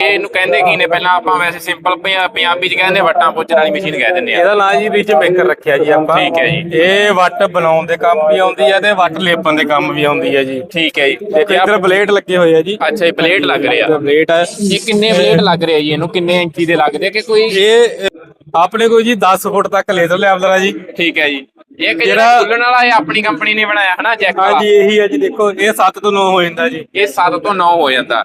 ਇਹਨੂੰ ਕਹਿੰਦੇ ਕੀ ਨੇ? ਪਹਿਲਾਂ ਆਪਾਂ ਵੈਸੇ ਸਿੰਪਲ ਪੰਜਾਬੀ ਚ ਕਹਿੰਦੇ ਵੱਟਾਂ ਪੁੱਛਣ ਵਾਲੀ ਮਸ਼ੀਨ ਕਹਿ ਦਿੰਦੇ ਆ। ਇਹਦਾ ਨਾਂ ਜੀ ਰਿਚ ਮੇਕਰ ਰੱਖਿਆ ਜੀ ਆਪਾਂ। ਠੀਕ ਹੈ ਜੀ। ਇਹ ਵੱਟ ਬਣਾਉਣ ਦੇ ਕੰਮ ਵੀ ਆਉਂਦੀ ਹੈ ਤੇ ਵੱਟ ਲੇਪਣ ਦੇ ਕੰਮ ਵੀ ਆਉਂਦੀ ਹੈ ਜੀ। ਠੀਕ ਹੈ ਜੀ। ਦੇਖੋ ਇੱਧਰ ਬਲੇਡ ਲੱਗੇ ਹੋਏ ਆ ਜੀ। ਅੱਛਾ ਇਹ ਪਲੇਟ ਲੱਗ ਰਿਹਾ। ਬਲੇਡ ਹੈ ਇਹ ਕਿੰਨੇ ਪਲੇਟ ਲੱਗ ਰਿਹਾ ਜੀ ਇਹਨੂੰ? ਕਿੰਨੇ ਇੰਚੀ ਦੇ ਲੱਗਦੇ ਕਿ ਕੋਈ ਇਹ ਆਪਣੇ ਕੋਲ ਜੀ 10 ਫੁੱਟ ਤੱਕ ਲੇਜ਼ਰ ਲੈਵਲਰ ਆ ਜੀ। ਠੀਕ ਹੈ ਜੀ। ਇਹ ਜਿਹੜਾ ਖੁੱਲਣ ਵਾਲਾ ਇਹ ਆਪਣੀ ਕੰਪਨੀ ਨੇ ਬਣਾਇਆ ਹਨਾ ਜੈਕ ਵਾਲਾ? ਹਾਂਜੀ ਇਹੀ ਹੈ ਜੀ ਦੇਖੋ ਇਹ 7 ਤੋਂ 9 ਹੋ ਜਾਂਦਾ ਜੀ। ਇਹ 7 ਤੋਂ 9 ਹੋ ਜਾਂਦਾ।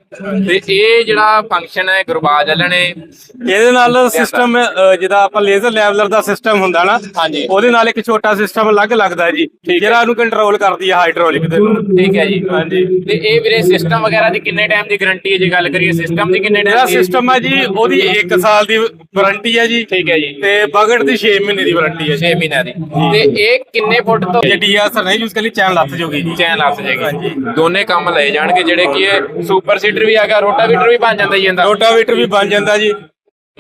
ਤੇ ਇਹ ਜਿਹੜਾ ਫੰਕਸ਼ਨ ਹੈ ਗੁਰਬਾਜ ਨੇ ਇਹਦੇ ਨਾਲ ਸਿਸਟਮ ਜਿਹਦਾ ਆਪਾਂ ਲੇਜ਼ਰ ਲੈਵਲਰ ਦਾ ਸਿਸਟਮ ਹੁੰਦਾ ਨਾ ਹਾਂਜੀ। ਉਹਦੇ ਨਾਲ ਇੱਕ ਛੋਟਾ ਸਿਸਟਮ ਅਲੱਗ ਲੱਗਦਾ ਜੀ। ਜਿਹੜਾ ਉਹਨੂੰ ਕੰਟਰੋਲ ਕਰਦੀ ਹੈ ਹਾਈਡ੍ਰੋਲਿਕ ਦੇ ਨੂੰ ਠੀਕ ਹੈ ਜੀ। ਹਾਂਜੀ। ਤੇ ਇਹ ਵੀਰੇ ਸਿਸਟਮ ਵਗੈਰਾ ਦੀ ਕਿੰਨੇ ਟਾਈਮ ਦੀ ਗਾਰੰਟੀ ਹੈ ਜੇ ਗੱਲ ਕਰੀਏ ਸਿਸਟਮ ਦੀ ਕਿੰਨੇ ਟਾਈਮ ਦੀ? ਸਿਸਟਮ ਹੈ ਜੀ ਉਹਦੀ 1 ਸਾਲ ਦੀ ਵਾਰੰਟੀ ਹੈ ਜੀ। ਠੀਕ ਹੈ ਜੀ। ਤੇ ਬਗੜ ਦੀ 6 ਮਹੀਨੇ ਦੀ ਵਾਰੰਟੀ ਹੈ 6 ਮਹੀਨਿਆਂ ਦੀ। ਤੇ ਇਹ ਕਿੰਨੇ ਫੁੱਟ ਤੋਂ ਜੇ ਡੀਐਸਆਰ ਨਹੀਂ ਯੂਜ਼ ਕਰਨੀ ਚੈਨ ਲੱਥ ਜੂਗੀ। ਜੀ ਚੈਨ ਲੱਗ ਜਾਏਗੀ ਦੋਨੇ ਕੰਮ ਲਏ ਜਾਣਗੇ ਜਿਹੜੇ ਕਿ ਇਹ ਸੁਪਰ ਸੀਡਰ ਵੀ ਹੈਗਾ ਰੋਟਾਵੀਟਰ ਵੀ ਬਣ ਜਾਂਦਾ ਜੀ ਇਹਦਾ। ਰੋਟਾਵੇਟਰ ਵੀ ਬਣ ਜਾਂਦਾ ਜੀ।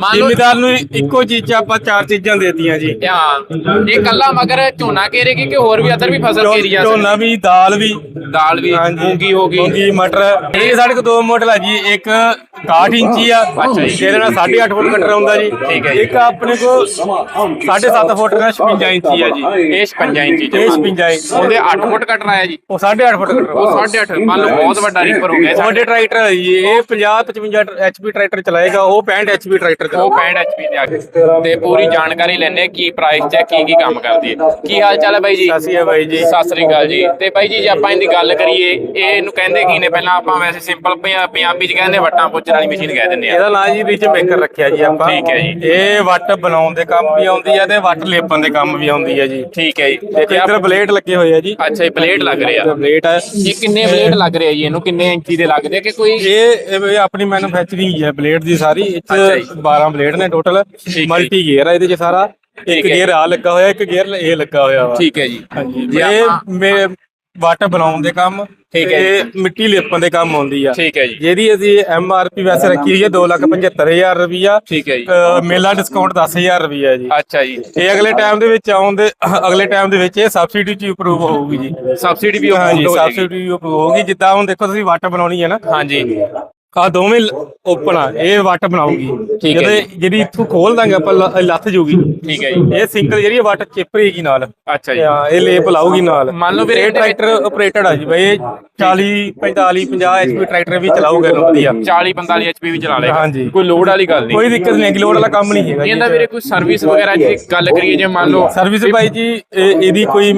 ਜ਼ਿਮੀਦਾਰ ਨੂੰ ਇੱਕੋ ਚੀਜ਼ 'ਚ ਆਪਾਂ ਚਾਰ ਚੀਜ਼ਾਂ ਦੇਤੀਆਂ ਜੀ। ਹਾਂ ਇਹ ਕੱਲਾ ਮਗਰ ਝੋਨਾ ਘੇਰੇਗੀ ਕਿ ਹੋਰ ਵੀ ਅਦਰ ਵੀ ਫਸਲ ਘੇਰੀ ਜਾ ਸਕਦੀ ਝੋਨਾ ਵੀ ਦਾਲ ਵੀ। ਦਾਲ ਵੀ ਮੂੰਗੀ ਹੋ ਗਈ। ਮੂੰਗੀ ਮਟਰ। ਇਹ ਸਾਡੇ ਕੋਲ ਦੋ ਮਾਡਲ ਆ ਜੀ ਇੱਕ 61 ਇੰਚੀ ਆ ਅੱਛਾ ਜੀ। ਜਿਹਦੇ ਨਾਲ 8.5 ਫੁੱਟ ਕਟਰ ਆਉਂਦਾ ਜੀ। ਠੀਕ ਹੈ ਜੀ। ਇੱਕ ਆਪਣੇ ਕੋਲ 7.5 ਫੁੱਟ ਦਾ 56 ਇੰਚੀ ਆ ਜੀ। ਇਹ 56 ਇੰਚੀ ਚ। ਇਹ 56 ਇੰਚ। ਉਹਦੇ 8 ਫੁੱਟ ਕਟਰ ਆਇਆ ਜੀ। ਉਹ 8.5 ਫੁੱਟ ਕਟਰ। ਉਹ 8.5 ਮੰਨ ਲਓ ਬਹੁਤ ਵੱਡਾ ਰੀਪਰ ਹੋ ਗਿਆ। ਵੱਡੇ ਟਰੈਕਟਰ ਹੈ ਜੀ। ਇਹ 50 55 ਐਚਪੀ ਟਰੈਕਟਰ ਚਲਾਏਗਾ। ਉਹ 65 ਐਚਪੀ ਟਰੈਕਟਰ ਉਹ ਚਲਾਏਗਾ 65 ਐਚਪੀ ਤੇ ਆ ਤੇ ਪੂਰੀ ਜਾਣਕਾਰੀ ਲੈਣੇ ਕੀ ਪ੍ਰਾਈਸ ਹੈ, ਕੀ ਕੀ ਕੰਮ ਕਰਦੀ ਹੈ। ਕੀ ਹਾਲ ਚਾਲ ਹੈ ਬਾਈ ਜੀ? ਸਾਸੀ ਹੈ ਬਾਈ ਜੀ। ਸਤਿ ਸ੍ਰੀ ਅਕਾਲ ਜੀ। ਤੇ ਬਾਈ ਜੀ ਜੇ ਆਪਾਂ ਇਹਦੀ ਗੱਲ ਕਰੀਏ ਇਹ ਇਹਨੂੰ ਕਹਿੰਦੇ ਕੀ ਨੇ? ਪਹਿਲਾਂ ਆਪਾਂ ਵੈਸੇ ਸਿੰਪਲ ਪੰਜਾਬੀ ਚ ਕਹਿੰਦੇ ਵੱਟਾਂ ਪੁੱਛਣ ਵਾਲੀ ਮਸ਼ੀਨ ਕਹਿ ਦਿੰਦੇ ਆ ਇਹਦਾ ਨਾਂ ਜੀ ਰਿਚ ਮੇਕਰ ਰੱਖਿਆ ਜੀ ਆਪਾਂ। ਠੀਕ ਹੈ ਜੀ। ਇਹ ਵੱਟ ਬਣਾਉਣ ਦੇ ਕੰਮ ਵੀ ਆਉਂਦੀ ਹੈ ਤੇ ਵੱਟ ਲੇਪਣ ਦੇ ਕੰਮ ਵੀ ਆਉਂਦੀ ਹੈ ਜੀ। ਠੀਕ ਹੈ ਜੀ। ਦੇਖੋ ਤੇ ਇੱਧਰ ਬਲੇਡ ਲੱਗੇ ਹੋਏ ਆ ਜੀ। ਅੱਛਾ ਇਹ ਪਲੇਟ ਲੱਗ ਰਿਹਾ। ਬਲੇਡ ਹੈ ਇਹ ਕਿੰਨੇ ਪਲੇਟ ਲੱਗ ਰਿਹਾ ਜੀ ਇਹਨੂੰ? ਕਿੰਨੇ ਇੰਚੀ ਦੇ ਲੱਗਦੇ ਕਿ ਕੋਈ ਇਹ ਆਪਣੀ ਮੈਨੂਫੈਕਚਰਿੰਗ ਹੈ ਬਲੇਡ ਦੀ ਸਾਰੀ। ਜੀ। 12 ਬਲੇਡ ਨੇ ਟੋਟਲ। ਮਲਟੀ ਗੇਅਰ ਹੈ ਇਹਦੇ 'ਚ ਸਾਰਾ। ਇੱਕ। ਗੇਅਰ ਆ ਲੱਗਾ ਹੋਇਆ ਇੱਕ ਗੇਅਰ ਇਹ ਲੱਗਾ ਹੋਇਆ ਵਾ। ਠੀਕ ਹੈ ਜੀ। ਹਾਂਜੀ। ਇਹ ਮੇ ਵੱਟ ਬਣਾਉਣ ਦੇ ਕੰਮ ਠੀਕ ਹੈ ਤੇ ਮਿੱਟੀ ਲੇਪਣ ਦੇ ਕੰਮ ਆਉਂਦੀ ਆ। ਠੀਕ ਹੈ ਜੀ। ਜਿਹਦੀ ਅਸੀਂ ਐਮ ਆਰ ਪੀ ਵੈਸੇ ਰੱਖੀ ਹੋਈ ਹੈ 275000 ਰੁਪਈਆ। ਠੀਕ ਹੈ ਜੀ। ਮੇਲਾ ਡਿਸਕਾਊਂਟ 10000 ਰੁਪਈਆ ਜੀ। ਅੱਛਾ ਜੀ। ਇਹ ਅਗਲੇ ਟਾਈਮ ਦੇ ਵਿੱਚ ਆਉਣ ਦੇ ਅਗਲੇ ਟਾਈਮ ਦੇ ਵਿੱਚ ਇਹ ਸਬਸਿਡੀ ਚ ਅਪਰੂਵ ਹੋਊਗੀ ਜੀ। ਸਬਸਿਡੀ ਵੀ ਹੋ ਜਾਏਗੀ। ਸਬਸਿਡੀ ਅਪਰੂਵ ਹੋਊਗੀ। ਜਿੱਦਾਂ ਹੁਣ ਦੇਖੋ ਤੁਸੀਂ ਵੱਟ ਬਣਾਉਣੀ ਹੈ ਨਾ। ਹਾਂਜੀ। ਆ ਦੋਵੇਂ ਓਪਨ ਆ ਇਹ ਵੱਟ ਬਣਾਉਗੀ ਠੀਕ ਹੈ ਜਿਹੜੀ ਇੱਥੋਂ ਖੋਲ ਦਾਂਗੇ ਆਪਾਂ ਲੱਥ ਜੂਗੀ। ਠੀਕ ਹੈ ਜੀ। ਇਹ ਸਿੰਗਲ ਜਿਹੜੀ ਵੱਟ ਚਿਪਰੇਗੀ ਨਾਲ। ਅੱਛਾ ਜੀ। ਹਾਂ ਇਹ ਲੇਪ ਲਾਊਗੀ ਨਾਲ। ਮੰਨ ਲਓ ਫਿਰ ਇਹ ਟਰੈਕਟਰ ਆਪਰੇਟਡ ਆ ਜੀ ਬਈ ਇਹ 40 45 50 ਐਚਪੀ ਟਰੈਕਟਰ ਵੀ ਚਲਾਊਗਾ ਇਹਨੂੰ ਵਧੀਆ। 40 45 ਐਚਪੀ ਵੀ ਚਲਾ ਲੇਗਾ। ਕੋਈ ਲੋਡ ਵਾਲੀ ਗੱਲ ਨਹੀਂ। ਕੋਈ ਦਿੱਕਤ ਨਹੀਂ ਲੋਡ ਵਾਲਾ ਕੰਮ ਨਹੀਂ ਹੈਗਾ ਇਹਦਾ ਵੀਰੇ ਕੋਈ ਸਰਵਿਸ ਵਗੈਰਾ ਦੀ ਗੱਲ ਕਰੀਏ ਜੇ ਮੰਨ ਲਓ ਸਰਵਿਸ ਭਾਈ ਜੀ ਇਹ- ਇਹਦੀ ਕੋਈ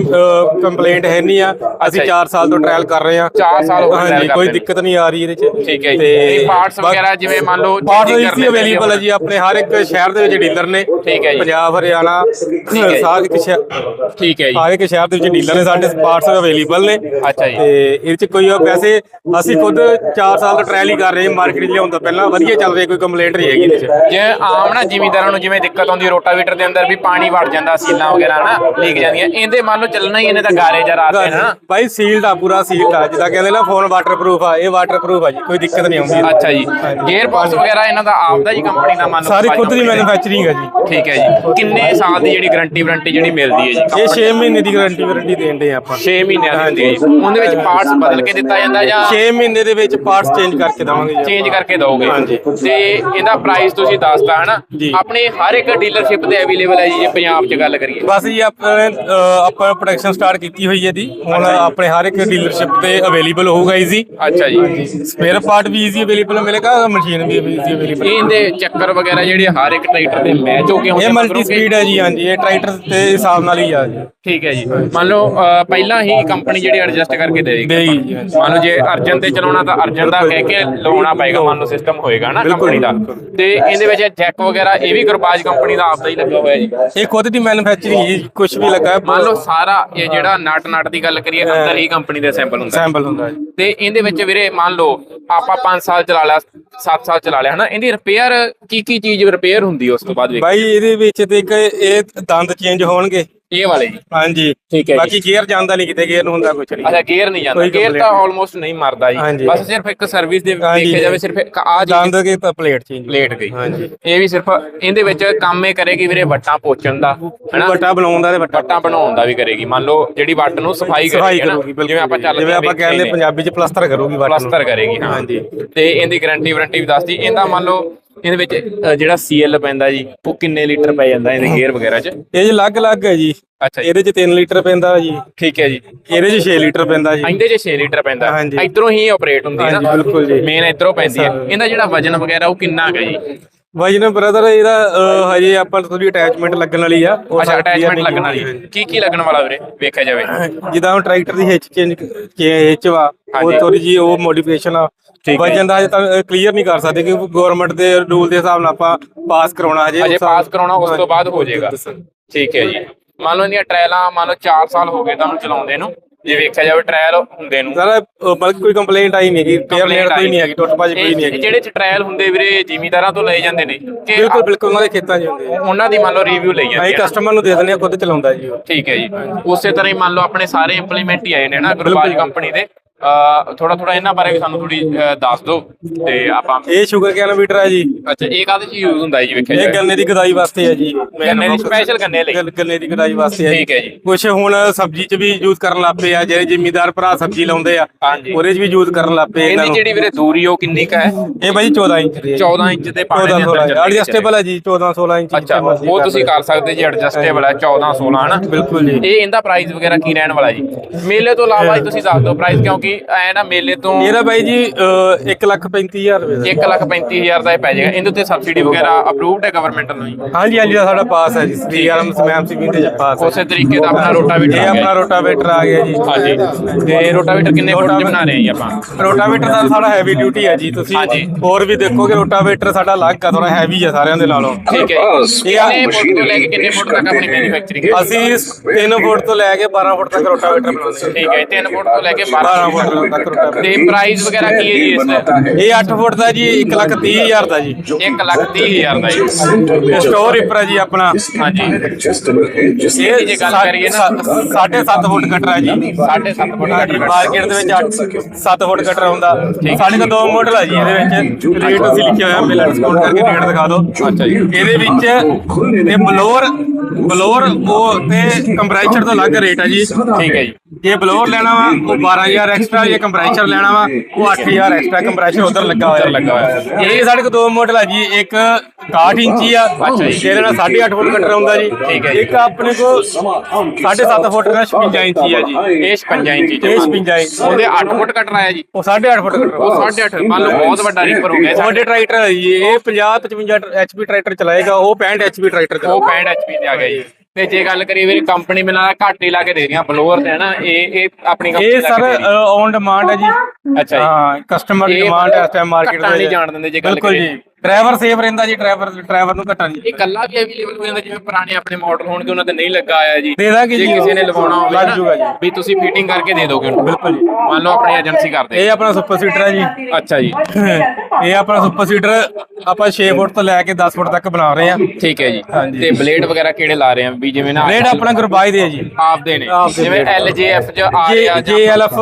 ਕੰਪਲੇਂਟ ਹੈ ਨਹੀਂ ਆ। ਅਸੀਂ ਅੱਛਾ ਜੀ। 4 ਸਾਲ ਤੋਂ ਟ੍ਰਾਇਲ ਕਰ ਰਹੇ ਹਾਂ। ਚਾਰ ਸਾਲ ਹੋ ਗਏ ਹਾਂਜੀ ਕੋਈ ਦਿੱਕਤ ਨਹੀਂ ਆ ਰਹੀ ਇਹਦੇ ਚ। ਠੀਕ ਹੈ ਜੀ। ਤੇ ਪਾਰਟਸ ਵਗੈਰਾ ਜਿਵੇਂ ਮੰਨ ਲਓ ਪਾਰਟਸ ਇਜ਼ੀ ਅਵੇਲੇਬਲ ਹੈ ਜੀ ਆਪਣੇ ਹਰ ਇੱਕ ਸ਼ਹਿਰ ਦੇ ਵਿੱਚ ਡੀਲਰ ਨੇ। ਠੀਕ ਹੈ ਜੀ। ਪੰਜਾਬ ਹਰਿਆਣਾ ਹੈ ਇੱਕ ਸ਼ਹਿਰ ਠੀਕ ਹੈ ਜੀ। ਹਰ ਇੱਕ ਸ਼ਹਿਰ ਦੇ ਵਿੱਚ ਡੀਲਰ ਨੇ ਸਾਡੇ ਪਾਰਟਸ ਅਵੇਲੇਬਲ ਨੇ। ਅੱਛਾ ਜੀ। ਤੇ ਇਹਦੇ ਚ ਕੋਈ ਵੈਸੇ ਅਸੀਂ ਖੁਦ 4 ਸਾਲ ਦਾ ਟ੍ਰਾਇਲ ਹੀ ਕਰ ਰਹੇ ਹਾਂ ਮਾਰਕੀਟ ਲਿਆਉਣ ਤੋਂ ਪਹਿਲਾਂ। ਵਧੀਆ ਚੱਲ ਰਿਹਾ ਕੋਈ ਕੰਪਲੇਂਟ ਨਹੀਂ ਹੈਗੀ ਇਹਦੇ ਚ। ਜੇ ਆਮ ਨਾ ਜ਼ਿਮੀਂਦਾਰਾਂ ਨੂੰ ਜਿਵੇਂ ਦਿੱਕਤ ਆਉਂਦੀ ਰੋਟਾਵੀਟਰ ਦੇ ਅੰਦਰ ਵੀ ਪਾਣੀ ਵੜ ਜਾਂਦਾ ਸੀਲਾਂ ਵਗੈਰਾ ਨਾ ਲੀਕ ਜਾਂਦੀਆਂ ਇਹਦੇ ਮੰਨ ਲਓ ਚੱਲਣਾ ਹੀ ਇਹਨੇ ਤਾਂ ਗਾਰੇ ਜਾਂ ਰਾਤ ਦੇ ਨਾ ਭਾਈ ਸੀਲਡ ਆ ਪੂਰਾ ਸੀਲਡ ਆ। ਜਿੱਦਾਂ ਕਹਿੰਦੇ ਨਾ ਫੋਨ ਵਾਟਰਪ੍ਰੂਫ ਆ ਇਹ ਵਾਟਰਪ੍ਰੂਫ ਆ ਜੀ ਕੋਈ ਦਿੱਕਤ ਨਹੀਂ ਆਉਂਦੀ। ਅੱਛਾ ਜੀ। ਗੇਅਰ ਬਾਕਸ ਵਗੈਰਾ ਇਹਨਾਂ ਦਾ ਆਪਦਾ ਜੀ ਕੰਪਨੀ ਦਾ ਮੰਨ ਲਓ ਸਾਰੀ ਖੁਦ ਦੀ। ਮੈਨੂਫੈਕਚਰਿੰਗ ਹੈ ਜੀ। ਠੀਕ ਹੈ ਜੀ। ਕਿੰਨੇ ਸਾਲ ਦੀ ਜਿਹੜੀ ਗਾਰੰਟੀ ਵਾਰੰਟੀ ਜਿਹੜੀ ਮਿਲਦੀ ਹੈ ਜੀ? ਇਹ 6 ਮਹੀਨੇ ਦੀ ਗਾਰੰਟੀ ਵਾਰੰਟੀ ਦੇਣਦੇ ਆ ਆਪਾਂ। 6 ਮਹੀਨਿਆਂ ਦੀ ਹੁੰਦੀ ਹੈ ਜੀ। ਉਹਦੇ ਵਿੱਚ ਪਾਰਟਸ ਬਦਲ ਕੇ ਦਿੱਤਾ ਜਾਂਦਾ ਜਾਂ 6 ਮਹੀਨੇ ਦੇ ਵਿੱਚ ਪਾਰਟਸ ਚੇਂਜ ਕਰਕੇ ਦਵਾਂਗੇ ਜੀ ਚੇਂਜ ਕਰਕੇ ਦੋਗੇ। ਤੇ ਇਹਦਾ ਪ੍ਰਾਈਸ ਤੁਸੀਂ ਦੱਸਤਾ ਹਨਾ? ਜੀ। ਆਪਣੇ ਹਰ ਇੱਕ ਡੀਲਰਸ਼ਿਪ ਤੇ ਅਵੇਲੇਬਲ ਹੈ ਜੀ ਜੇ ਪੰਜਾਬ 'ਚ ਗੱਲ ਕਰੀਏ। ਬਸ ਜੀ ਆਪਣੇ ਆਪਾਂ ਪ੍ਰੋਡਕਸ਼ਨ ਸਟਾਰਟ ਕੀਤੀ ਹੋਈ ਹੈ ਜੀ। ਹੁਣ ਆਪਣੇ ਹਰ ਇੱਕ ਡੀਲਰਸ਼ਿਪ ਤੇ ਅਵੇਲੇਬਲ ਹੋਊਗਾ ਈਜ਼ੀ ਅੱਛਾ ਜੀ। ਸਪੇਅਰ ਪਾਰਟ ਵੀ ਈਜ਼ੀ ਅਵੇਲੇਬਲ ਮਿਲੇਗਾ ਮਸ਼ੀਨ ਵੀ ਅਵੇਲੇਬਲ ਇਹਦੇ ਚੱਕਰ ਵਗੈਰਾ ਜਿਹੜੇ ਹਰ ਇੱਕ ਟਰੈਕਟਰ ਦੇ ਮੈਚ ਹੋ ਕੇ ਹੁੰਦੇ ਇਹ ਮਲਟੀ ਸਪੀਡ ਹੈ ਜੀ ਹਾਂਜੀ ਇਹ ਟਰੈਕਟਰ ਦੇ ਹਿਸਾਬ ਨਾਲ ਹੀ ਆ ਜੀ। ਠੀਕ ਹੈ ਜੀ। ਮੰਨ ਲਓ ਪਹਿਲਾਂ ਹੀ ਕੰਪਨੀ ਜਿਹੜੀ ਐਡਜਸਟ ਕਰਕੇ ਦੇਗੀ। ਮੰਨ ਲਓ ਜੇ ਅਰਜਨ ਤੇ ਚਲਾਉਣਾ ਤਾਂ ਅਰਜਨ ਦਾ ਕਹਿ ਕੇ ਲਾਉਣਾ ਪਏਗਾ ਮੰਨ ਲਓ ਸਿਸਟਮ ਹੋਏਗਾ ਨਾ ਕੰਪਨੀ ਦਾ। ਤੇ ਇਹਦੇ ਵਿੱਚ ਜੈਕ ਵਗੈਰਾ ਇਹ ਵੀ ਗੁਰਬਾਜ ਕੰਪਨੀ ਦਾ ਆਪਦਾ ਹੀ ਲੱਗਾ ਹੋਇਆ ਜੀ। ਇਹ ਖੁਦ ਦੀ ਮੈਨੂਫੈਕਚਰਿੰਗ ਜੀ ਕੁਝ ਵੀ ਲੱਗਾ ਮੰਨ ਲਓ ਸਾਰਾ ਇਹ ਜਿਹੜਾ ਨਟ ਨਟ ਦੀ ਗੱਲ ਕਰੀਏ ਅੰਦਰ ਹੀ ਕੰਪਨੀ ਦੇ ਸੈਂਪਲ ਹੁੰਦਾ। ਸੈਂਪਲ ਹੁੰਦਾ ਤੇ ਇਹਦੇ ਵਿੱਚ ਵੀਰੇ ਮੰਨ ਲਓ ਆਪਾਂ 5 ਸਾਲ ਚਲਾ ਲਿਆ 7 ਸਾਲ ਚਲਾ ਲਿਆ, ਹਨਾ? ਇਹਦੀ ਰਿਪੇਅਰ ਕੀ ਕੀ ਚੀਜ਼ ਰਿਪੇਅਰ ਹੁੰਦੀ ਉਸ ਤੋਂ ਬਾਅਦ ਵੇਖ ਬਾਈ ਇਹਦੇ ਵਿੱਚ ਤੇ ਇੱਕ ਇਹ ਦੰਦ ਚੇਂਜ ਹੋਣਗੇ। ਇਹ ਵਾਲੇ ਜੀ? ਹਾਂਜੀ। ਠੀਕ ਹੈ ਜੀ। ਬਾਕੀ ਗੇਅਰ ਜਾਂਦਾ ਨਹੀਂ ਕਿਤੇ ਗੇਅਰ ਨੂੰ ਹੁੰਦਾ ਕੁਝ ਨਹੀਂ। ਅੱਛਾ ਗੇਅਰ ਨਹੀਂ ਜਾਂਦਾ। ਕੋਈ ਗੇਅਰ complaint ਤਾਂ। ਆਲਮੋਸਟ ਨਹੀਂ ਮਰਦਾ ਜੀ। ਹਾਂਜੀ। ਬਸ ਸਿਰਫ ਇੱਕ ਸਰਵਿਸ ਦੇ ਹਾਂਜੀ। ਦੇਖਿਆ ਜਾਵੇ ਸਿਰਫ ਇੱਕ ਆ ਜੀ ਦੰਦ ਕੇ ਪਲੇਟ ਚੇਂਜ ਪਲੇਟ ਗਈ। ਹਾਂਜੀ। ਇਹ ਵੀ ਸਿਰਫ ਇਹਦੇ ਵਿੱਚ ਕੰਮ ਇਹ ਕਰੇਗੀ ਵੀਰੇ ਵੱਟਾਂ ਪੋਚਣ ਦਾ ਹੈਨਾ? ਵੱਟਾ ਬਣਾਉਣ ਦਾ ਤੇ ਵੱਟਾ ਵੱਟਾਂ ਬਣਾਉਣ ਦਾ ਵੀ ਕਰੇਗੀ। ਮੰਨ ਲਓ ਜਿਹੜੀ ਵੱਟ ਨੂੰ ਸਫ਼ਾਈ ਸਫ਼ਾਈ ਕਰੇਗੀ ਨਾ ਕਰੂਗੀ ਬਿਲਕੁਲ ਜਿਵੇਂ ਆਪਾਂ ਚੱਲ ਜਿਵੇਂ ਆਪਾਂ ਕਹਿੰਦੇ ਪੰਜਾਬੀ ਚ ਪਲਸਤਰ ਕਰੂਗੀ ਵੱਟ ਨੂੰ। ਪਲਸਤਰ ਕਰੇਗੀ ਹਾਂ। ਹਾਂਜੀ। ਤੇ ਇਹਦੀ ਗਾਰੰਟੀ ਵਾਰੰਟੀ ਵੀ ਦੱਸਦੀ। ਇਹਦਾ ਮੰਨ ਲਓ ਇਹਦੇ ਵਿੱਚ ਅ, ਜਿਹੜਾ ਸੀਐਲ ਪੈਂਦਾ ਜੀ ਉਹ ਕਿੰਨੇ ਲੀਟਰ ਪੈ ਜਾਂਦਾ ਇਹਦੇ ਗੇਅਰ ਵਗੈਰਾ 'ਚ? ਇਹ ਜੀ ਅਲੱਗ-ਅਲੱਗ ਹੈ ਜੀ। ਅੱਛਾ ਜੀ। ਇਹਦੇ ਚ 3 ਲੀਟਰ ਪੈਂਦਾ ਜੀ। ਠੀਕ ਹੈ ਜੀ। ਇਹਦੇ ਚ 6 ਲੀਟਰ ਪੈਂਦਾ ਜੀ। ਇਹਦੇ 'ਚ 6 ਲੀਟਰ ਪੈਂਦਾ। ਹਾਂਜੀ। ਇਧਰੋਂ ਹੀ ਆਪਰੇਟ ਹੁੰਦੀ ਹੈ ਹਾਂਜੀ, ਨਾ ਬਿਲਕੁਲ ਜੀ। ਮੇਨ ਇਧਰੋਂ ਪੈਂਦੀ ਹੈ। ਇਹਦਾ ਜਿਹੜਾ ਵਜਨ ਵਗੈਰਾ ਉਹ ਕਿੰਨਾ ਹੈ ਜੀ? ਵਜਨ ਬ੍ਰਦਰ ਇਹਦਾ ਹਜੇ ਆਪਾਂ ਨੂੰ ਥੋੜੀ ਅਟੈਚਮੈਂਟ ਲੱਗਣ ਵਾਲੀ ਆ। ਅੱਛਾ ਅਟੈਚਮੈਂਟ ਲੱਗਣ ਵਾਲੀ। ਹਾਂਜੀ। ਕੀ ਕੀ ਲੱਗਣ ਵਾਲਾ ਵੀਰੇ? ਵੇਖਿਆ ਜਾਵੇ। ਜਿੱਦਾਂ ਹੁਣ ਟਰੈਕਟਰ ਦੀ ਹਿੱਚ ਚੇਂਜ ਹਿੱਚ ਵਾ ਉਹ ਹਾਂਜੀ। ਥੋੜੀ ਜੀ ਉਹ ਮੋਡੀਫਿਕੇਸ਼ਨ ਆ। ਵਜਨ ਦਾ ਹਜੇ ਤਾਂ ਕਲੀਅਰ ਨਹੀਂ ਕਰ ਸਕਦੇ ਕਿਉਂਕਿ ਗਵਰਨਮੈਂਟ ਦੇ ਰੂਲ ਦੇ ਹਿਸਾਬ ਨਾਲ ਆਪਾਂ ਪਾਸ ਕਰਾਉਣਾ ਹਜੇ ਉਸ ਪਾਸ ਕਰਾਉਣਾ ਉਸ ਤੋਂ ਬਾਅਦ ਹੋ ਜਾਏਗਾ। ਠੀਕ ਹੈ ਜੀ। ਮੰਨ ਲਓ ਇਹਦੀਆਂ ਟ੍ਰਾਇਲਾਂ ਮੰਨ ਲਓ 4 ਸਾਲ ਹੋ ਗਏ ਤੁਹਾਨੂੰ ਚਲਾਉਂਦੇ ਨੂੰ। ਜੇ ਵੇਖਿਆ ਜਾਵੇ ਟ੍ਰਾਇਲ ਹੁੰਦੇ ਨੂੰ। ਸਰ ਬਲਕਿ ਕੋਈ ਕੰਪਲੇਂਟ ਆਈ ਨਹੀਂ ਹੈਗੀ ਪੇਅਰ ਲੈਣ ਕੋਈ ਨਹੀਂ ਹੈਗੀ ਟੁੱਟ ਭੱਜ ਕੋਈ ਨਹੀਂ ਹੈਗੀ। ਜਿਹੜੇ ਚ ਟ੍ਰਾਇਲ ਹੁੰਦੇ ਵੀਰੇ ਜ਼ਿਮੀਦਾਰਾਂ ਤੋਂ ਲਏ ਜਾਂਦੇ ਨੇ ਬਿਲਕੁਲ ਬਿਲਕੁਲ ਉਹਨਾਂ ਦੇ ਖੇਤਾਂ 'ਚ ਹੁੰਦੇ ਆ। ਉਹਨਾਂ ਦੀ ਮੰਨ ਲਓ ਰਿਵਿਊ ਲਈ ਜਾਂਦੇ ਆ। ਕਸਟਮਰ ਨੂੰ ਦੇ ਦਿੰਦੇ ਆ ਖੁਦ ਚਲਾਉਂਦਾ ਜੀ ਉਹ। ਠੀਕ ਹੈ ਜੀ। ਉਸੇ ਤਰ੍ਹਾਂ ਹੀ ਮੰਨ ਲਓ ਆਪਣੇ ਸਾਰੇ ਇੰਪਲੀਮੈਂਟ ਹੀ ਆਏ ਨੇ ਨਾ ਗੁਰਬਾਜ ਕੰਪਨੀ ਦੇ। ਥੋੜਾ ਥੋੜਾ ਇਹਨਾਂ ਬਾਰੇ ਵੀ ਸਾਨੂੰ ਥੋੜੀ ਦੱਸ ਦਿਓ ਤੇ ਆਪਾਂ ਇਹ ਸ਼ੂਗਰ ਕੈਨ ਮੀਟਰ ਹੈ ਜੀ। ਅੱਛਾ ਇਹ ਕਾਹਦੇ ਚ ਯੂਜ਼ ਹੁੰਦਾ ਹੈ ਜੀ ਵੇਖਿਆ ਇਹ ਗੰਨੇ ਦੀ ਗਦਾਈ ਵਾਸਤੇ ਹੈ ਜੀ। ਗੰਨੇ ਦੀ special ਗੰਨੇ ਲਈ। ਗੰਨ- ਦੀ ਗਦਾਈ ਵਾਸਤੇ ਹੈ ਠੀਕ ਹੈ ਜੀ। ਕੁਝ ਹੁਣ ਸਬਜ਼ੀ 'ਚ ਵੀ ਯੂਜ਼ ਕਰਨ ਲੱਗ ਪਏ ਆ ਜਿਹੜੇ ਜ਼ਿਮੀਦਾਰ ਭਰਾ ਸਬਜ਼ੀ ਲਾਉਂਦੇ ਆ। ਉਹਦੇ 'ਚ ਵੀ ਯੂਜ਼ ਕਰਨ ਲੱਗ ਪਏ ਇਹਨਾਂ ਜਿਹੜੀ ਵੀਰੇ ਦੂਰੀ ਉਹ ਕਿੰਨੀ ਕ ਹੈ? ਇਹ ਬਾਈ 14 ਇੰਚ ਦੀ ਹੈ 14 ਇੰਚ ਦੇ ਪਾਣੀ ਦੇ 14 ਅੰਦਰ 16 ਚੱਲੇਗੀ। ਐਡਜਸਟੇਬਲ ਹੈ। ਜੀ 14 16 ਇੰਚ ਅੱਛਾ ਉਹ ਤੁਸੀਂ ਕਰ ਸਕਦੇ ਜੀ ਐਡਜਸਟੇਬਲ ਹੈ 14 16 ਹਨਾ? ਬਿਲਕੁਲ ਜੀ। ਇਹ ਇਹਦਾ ਪ੍ਰਾਈਸ ਵਗੈਰਾ ਕੀ ਰਹਿਣ ਵਾਲਾ ਜੀ? ਮੇਲੇ ਤੋਂ ਇਲਾਵਾ ਤੁਸੀਂ ਦੱਸ ਦਿਓ ਪ੍ਰਾਈਸ ਕਿਉਂਕਿ ਐ ਨਾ ਮੇਲੇ ਤੋਂ ਇਹਦਾ ਬਾਈ ਜੀ 1 ਲੱਖ 35000 ਰੁਪਏ ਦਾ 1 ਲੱਖ 35000 ਦਾ ਇਹ ਪੈ ਜਾਏਗਾ। ਇਹਦੇ ਉੱਤੇ ਸਬਸਿਡੀ ਵਗੈਰਾ ਅਪਰੂਵਡ ਹੈ ਗਵਰਨਮੈਂਟ ਨੂੰ ਜੀ? ਹਾਂਜੀ ਹਾਂਜੀ ਸਾਡਾ ਪਾਸ ਹੈ ਜੀ। ਸੀਆਰਐਮ ਸਮੈਮ ਸੀ ਵੀ ਦੇ ਪਾਸ ਹੈ। ਉਸੇ ਤਰੀਕੇ ਦਾ ਆਪਣਾ ਰੋਟਾਵੇਟਰ ਇਹ ਆ ਆਪਣਾ ਰੋਟਾਵੇਟਰ ਆ ਗਿਆ ਜੀ। ਹਾਂਜੀ। ਤੇ ਰੋਟਾਵੇਟਰ ਕਿੰਨੇ ਫੁੱਟ ਚ ਬਣਾ ਰਹੇ ਹਾਂ ਜੀ ਆਪਾਂ? ਰੋਟਾਵੇਟਰ ਦਾ ਸਾਡਾ ਹੈਵੀ ਡਿਊਟੀ ਹੈ ਜੀ। ਤੁਸੀਂ। ਹੋਰ ਵੀ ਦੇਖੋਗੇ ਰੋਟਾਵੇਟਰ ਸਾਡਾ ਅਲੱਗ ਆ ਥੋੜਾ ਹੈਵੀ ਆ ਸਾਰਿਆਂ ਦੇ ਨਾਲੋਂ ਠੀਕ ਹੈ ਇਹ ਆ- ਫੁੱਟ ਤੋਂ ਲੈ ਕੇ ਕਿੰਨੇ ਫੁੱਟ ਤੱਕ ਆਪਣੀ ਮੈਨੂਫੈਕਚਰਿੰਗ ਹੈ? ਅਸੀਂ 3 ਫੁੱਟ ਤੋਂ ਲੈ ਕੇ 12 ਫੁੱਟ ਤੱਕ ਰੋਟਾਵੇਟਰ ਬਣਾਉਂਦੇ ਹਾਂ। ਠੀਕ ਹੈ 3 ਫੁੱਟ ਤੋਂ ਲੈ ਕੇ 12 12 ਫੁੱਟ ਤੇ ਪ੍ਰਾਈਸ ਵਗੈਰਾ ਕੀ ਹੈ ਜੀ ਇਸ ਦਾ ਇਹ 8 ਫੁੱਟ ਦਾ ਜੀ 1 ਲੱਖ 30 ਹਜ਼ਾਰ ਦਾ ਜੀ। 1 ਲੱਖ 30000 ਦਾ ਜੀ। ਇਹ ਸਟੋਰ ਰਿਪਰ ਜੀ ਆਪਣਾ। ਹਾਂਜੀ। ਇਹ ਜੇ ਗੱਲ ਕਰੀਏ ਨਾ- 7.5 ਫੁੱਟ ਕਟਰ ਹੈ ਜੀ 7.5 ਫੁੱਟ ਹਾਂਜੀ ਮਾਰਕੀਟ ਦੇ ਵਿੱਚ 8 7 ਫੁੱਟ ਕਟਰ ਹੁੰਦਾ। ਸਾਡੇ ਕੋਲ ਦੋ ਮਾਡਲ ਆ ਜੀ ਇਹਦੇ ਵਿੱਚ। ਰੇਟ ਅਸੀਂ ਲਿਖਿਆ ਹੋਇਆ ਮੇਲਾ ਡਿਸਕਾਊਂਟ ਕਰਕੇ ਰੇਟ ਦਿਖਾ ਦਿਓ। ਅੱਛਾ ਜੀ। ਇਹਦੇ ਵਿੱਚ ਇਹ ਬਲੋਰ ਬਲੋਰ ਉਹ ਤੇ ਕੰਪਰੈਸ਼ਰ ਤੋਂ ਅਲੱਗ ਰੇਟ ਹੈ ਜੀ। ਠੀਕ ਹੈ ਜੀ। ਜੇ ਬਲੋਰ ਲੈਣਾ ਵਾ ਉਹ 12000 ਐਕਸਟਰਾ ਜੇ ਕੰਪਰੈਸ਼ਰ ਲੈਣਾ ਵਾ ਉਹ 8000 ਐਕਸਟਰਾ ਕੰਪਰੈਸ਼ਰ ਉਧਰ ਲੱਗਾ ਹੋਇਆ ਲੱਗਾ ਹੋਇਆ। ਇਹ ਸਾਡੇ ਕੋਲ ਦੋ ਮਾਡਲ ਆ ਜੀ ਇੱਕ 61 ਇੰਚੀ ਆ। ਜਿਹਦੇ ਨਾਲ 8.5 ਫੁੱਟ ਕਟਰ ਆਉਂਦਾ ਜੀ। ਇੱਕ ਆਪਣੇ ਕੋਲ 7.5 ਫੁੱਟ ਦਾ 56 ਇੰਚੀ ਆ ਜੀ। ਇਹ 56 ਇੰਚੀ ਇਹ 56 ਇੰਚ। ਉਹਦੇ 8 ਫੁੱਟ ਕਟਰ ਆਇਆ ਜੀ। ਉਹ 8.5 ਫੁੱਟ ਕਟਰ ਉਹ 8.5 ਮੰਨ ਲਓ ਬਹੁਤ ਵੱਡਾ ਰੀਪਰ ਹੋ ਗਿਆ। ਵੱਡੇ ਟਰੈਕਟਰ ਹੈ ਜੀ ਇਹ 50 55 ਐਚਪੀ ਟਰੈਕਟਰ ਚਲਾਏਗਾ ਉਹ 65 ਐਚਪੀ ਟਰੈਕਟਰ ਉਹ ਚਲਾਏਗਾ 65 ਐਚਪੀ ਤੇ ਆ ਗਿਆ ਜੀ। ਤੇ ਜੇ ਗੱਲ ਕਰੀਏ ਵੀਰੇ ਕੰਪਨੀ ਲੱਗਦਾ ਘੱਟ ਹੀ ਲਾ ਕੇ ਦੇ ਰਹੀਆਂ ਬਲੋਅਰ ਤੇ ਨਾ ਇਹ ਇਹ ਆਪਣੀ ਕੰਪਨੀ ਇਹ ਸਰ ਔਨ ਡਿਮਾਂਡ ਹੈ ਜੀ। ਅੱਛਾ ਜੀ। ਹਾਂ ਕਸਟਮਰ ਦੀ ਡਿਮਾਂਡ ਹੈ ਇਸ ਟਾਈਮ ਮਾਰਕੀਟ ਘੱਟਾ ਨਹੀਂ ਜਾਣ ਦਿੰਦੇ ਜੇ ਗੱਲ ਬਿਲਕੁਲ ਕਰੀਏ। ਜੀ ਡਰਾਈਵਰ ਸੇਫ ਰਹਿੰਦਾ ਜੀ ਡਰਾਈਵਰ ਡਰਾਈਵਰ ਨੂੰ ਘਟਾ ਨਹੀਂ। ਇਹ ਕੱਲਾ ਵੀ ਅਵੇਲੇਬਲ ਹੋ ਜਾਂਦਾ ਜਿਵੇਂ ਪੁਰਾਣੇ ਆਪਣੇ ਮਾਡਲ ਹੋਣਗੇ ਉਹਨਾਂ ਤੇ ਨਹੀਂ ਲੱਗਾ ਆਇਆ ਜੀ। ਦੇ ਦਾਂਗੇ ਜੇ ਜੀ। ਕਿਸੇ ਨੇ ਲਵਾਉਣਾ ਹੋਵੇ ਲੱਗ ਨਾ, ਜੂਗਾ ਜੀ। ਵੀ ਤੁਸੀਂ ਫਿਟਿੰਗ ਕਰਕੇ ਦੇ ਦੋਗੇ ਉਹਨੂੰ। ਬਿਲਕੁਲ ਜੀ। ਮੰਨ ਲਓ ਆਪਣੀ ਏਜੰਸੀ ਕਰਦੇ। ਇਹ ਆਪਣਾ ਸੁਪਰ ਸੀਟਰ ਹੈ ਜੀ। ਅੱਛਾ ਜੀ। ਇਹ ਆਪਣਾ ਸੁਪਰ ਸੀਟਰ ਆਪਾਂ 6 ਫੁੱਟ ਤੋਂ ਲੈ ਕੇ 10 ਫੁੱਟ ਤੱਕ ਬਣਾ ਰਹੇ ਹਾਂ ਠੀਕ ਹੈ ਜੀ। ਤੇ ਬਲੇਡ ਵਗੈਰਾ ਕਿਹੜੇ ਲਾ ਰਹੇ ਆ? ਵੀ ਜਿਵੇਂ ਨਾ ਰੇਟ ਆਪਣਾ ਗੁਰਬਾਈ ਦੇ ਜੀ। ਆਪਦੇ ਨੇ। ਆਪਦੇ ਜਿਵੇਂ। LJF ਚ ਆ ਜੇ ਰਿਹਾ ਜਾਂ ਜੇਐਲਐਫ